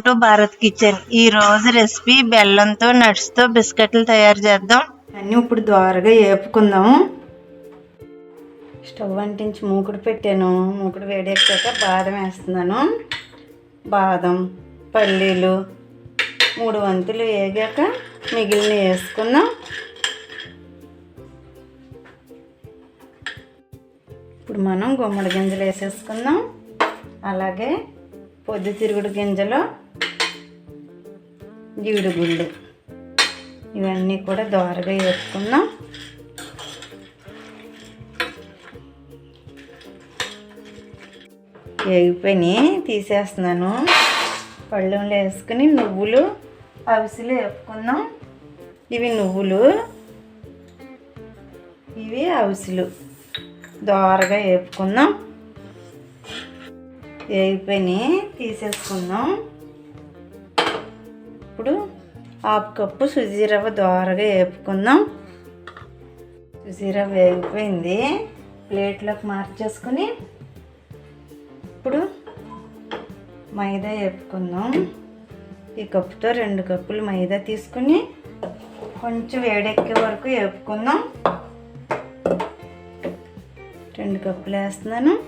To Bharat kitchen ఈ రోజు recipe బెల్లంతో నట్స్తో తో బిస్కెట్లు తయారు చేద్దాం. అన్నీ ఇప్పుడు ద్వారగా వేపుకుందాం స్టవ్ అంటించి మూకుడు పెట్టాను. మూకుడు వేడెక్కాక బాదం వేస్తున్నాను. బాదం పల్లీలు మూడు వంతులు వేగాక మిగిలిన వేసుకుందాం. ఇప్పుడు మనం గుమ్మడి గింజలు వేసేసుకుందాం. అలాగే పొద్దుతిరుగుడు గింజలు జీడిగుళ్ళు ఇవన్నీ కూడా దోరగా వేసుకుందాం వేగిపోయి తీసేస్తున్నాను. పళ్ళెంలో వేసుకుని నువ్వులు అవిసెలు వేపుకుందాం. ఇవి నువ్వులు ఇవి అవిసెలు. దోరగా వేపుకుందాం. వేగిపోయి తీసేసుకుందాం. హాఫ్ కప్పు సుజీ రవ్వ దోరగా వేపుకుందాం. సుజీ రవ్వ వేగిపోయింది. ప్లేట్లోకి మార్చేసుకుని ఇప్పుడు మైదా వేపుకుందాం. ఈ కప్పుతో రెండు కప్పులు మైదా తీసుకుని కొంచెం వేడెక్కే వరకు వేపుకుందాం. రెండు కప్పులు వేస్తున్నాను.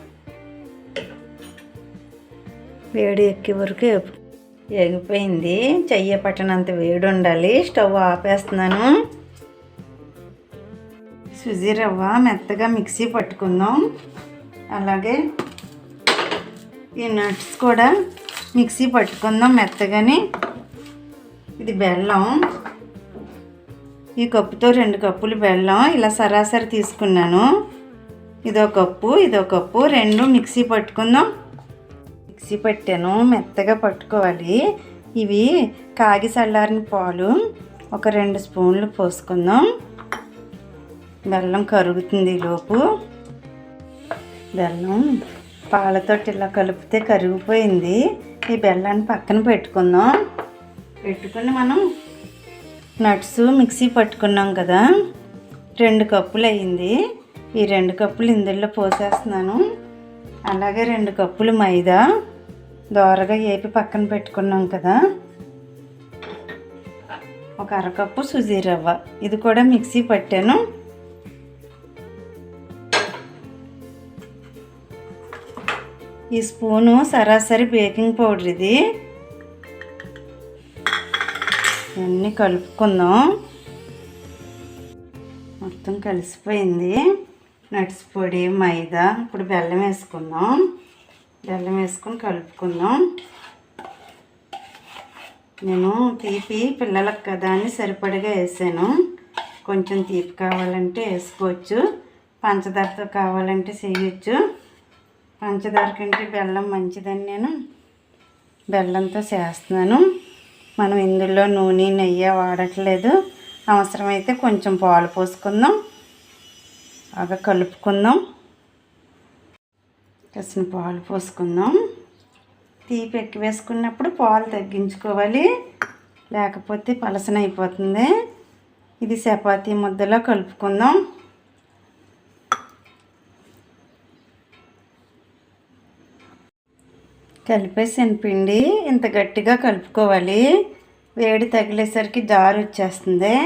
వేడి ఎక్కే వరకు వేపు ఎగిపోయింది. చెయ్య పట్టనంత వేడి ఉండాలి స్టవ్ ఆపేస్తున్నాను. సుజీ రవ్వ మెత్తగా మిక్సీ పట్టుకుందాం. అలాగే ఈ నట్స్ కూడా మిక్సీ పట్టుకుందాం మెత్తగాని. ఇది బెల్లం. ఈ కప్పుతో రెండు కప్పులు బెల్లం ఇలా సరాసరి తీసుకున్నాను. ఇదో కప్పు ఇదో కప్పు రెండు మిక్సీ పట్టుకుందాం. మిక్సీ పట్టాను మెత్తగా పట్టుకోవాలి. ఇవి కాగి చల్లారిన పాలు ఒక రెండు స్పూన్లు పోసుకుందాం. బెల్లం కరుగుతుంది ఈ లోపు. బెల్లం పాలతో ఇలా కలిపితే కరిగిపోయింది. ఈ బెల్లాన్ని పక్కన పెట్టుకుందాం. పెట్టుకుని మనం నట్స్ మిక్సీ పట్టుకున్నాం కదా. రెండు కప్పులు అయ్యింది ఈ రెండు కప్పులు ఇందులో పోసేస్తున్నాను. అలాగే రెండు కప్పులు మైదా. దోరగా ఏపి పక్కన పెట్టుకున్నాం కదా. ఒక అరకప్పు సుజీ రవ్వ. ఇది కూడా మిక్సీ పట్టాను. ఈ స్పూను సరాసరి బేకింగ్ పౌడర్ ఇది. ఇవన్నీ కలుపుకుందాం. మొత్తం కలిసిపోయింది. నట్స్ పొడి మైదా ఇప్పుడు బెల్లం వేసుకుందాం. బెల్లం వేసుకొని కలుపుకుందాం. నేను తీపి పిల్లలకు కదా అని సరిపడగా వేసాను. కొంచెం తీపి కావాలంటే వేసుకోవచ్చు. పంచదారతో కావాలంటే చేయొచ్చు. పంచదార కంటే బెల్లం మంచిదని నేను బెల్లంతో చేస్తున్నాను. మనం ఇందులో నూనె నెయ్యి వాడట్లేదు. అవసరమైతే కొంచెం పాలు పోసుకుందాం. బాగా కలుపుకుందాం. కాసిన పాలు పోసుకుందాం. తీపి ఎక్కువ వేసుకున్నప్పుడు పాలు తగ్గించుకోవాలి. లేకపోతే పలసన అయిపోతుంది. ఇది చపాతీ ముద్దలో కలుపుకుందాం. కలిపేసిన పిండి ఇంత గట్టిగా కలుపుకోవాలి. వేడి తగిలేసరికి జారు వచ్చేస్తుంది.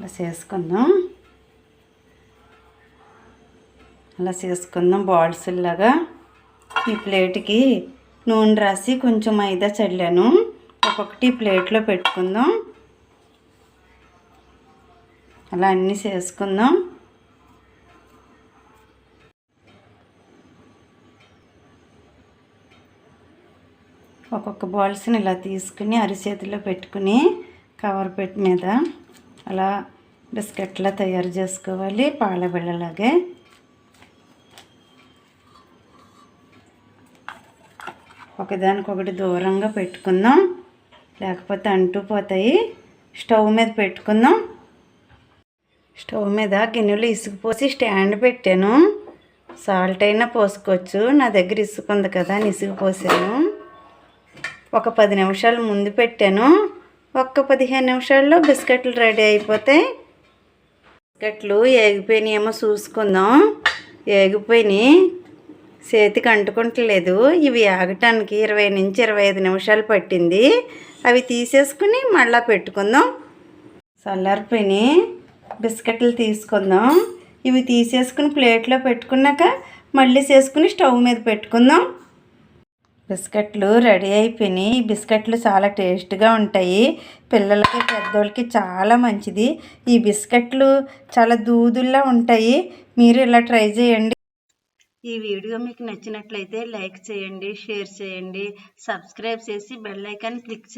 అలా చేసుకుందాం అలా చేసుకుందాం బాల్స్ లాగా. ఈ ప్లేట్కి నూనె రాసి కొంచెం మైదా చల్లాను. ఒక్కొక్కటి ప్లేట్లో పెట్టుకుందాం. అలా అన్నీ చేసుకుందాం. ఒక్కొక్క బాల్స్ని ఇలా తీసుకుని అరిచేతిలో పెట్టుకుని కవర్ పెట్టి మీద అలా బిస్కెట్లా తయారు చేసుకోవాలి పాల బిళ్ళలాగే ఒకదానికొకటి దూరంగా పెట్టుకుందాం. లేకపోతే అంటూ పోతాయి. స్టవ్ మీద పెట్టుకుందాం. స్టవ్ మీద గిన్నెలు ఇసుక పోసి స్టాండ్ పెట్టాను. సాల్ట్ అయినా పోసుకోవచ్చు. నా దగ్గర ఇసుక ఉంది కదా అని ఇసుక పోసాను. ఒక పది నిమిషాలు ముందు పెట్టాను. ఒక్క పదిహేను నిమిషాల్లో బిస్కెట్లు రెడీ అయిపోతాయి బిస్కెట్లు ఏగిపోయినాయేమో చూసుకుందాం. ఏగిపోయినాయి. చేతికి అంటుకుంటలేదు. ఇవి ఆగటానికి ఇరవై నుంచి ఇరవై ఐదు నిమిషాలు పట్టింది. అవి తీసేసుకుని మళ్ళా పెట్టుకుందాం. చల్లారిపోయి బిస్కెట్లు తీసుకుందాం. ఇవి తీసేసుకుని ప్లేట్లో పెట్టుకున్నాక మళ్ళీ చేసుకుని స్టవ్ మీద పెట్టుకుందాం. బిస్కెట్లు రెడీ అయిపోయినాయి. ఈ బిస్కెట్లు చాలా టేస్ట్గా ఉంటాయి. పిల్లలకి పెద్దోళ్ళకి చాలా మంచిది. ఈ బిస్కెట్లు చాలా దూదుల్లా ఉంటాయి. మీరు ఇలా ట్రై చేయండి. ఈ వీడియో మీకు నచ్చినట్లయితే లైక్ చేయండి షేర్ చేయండి సబ్స్క్రైబ్ చేసి బెల్ ఐకాన్ క్లిక్ చేయండి.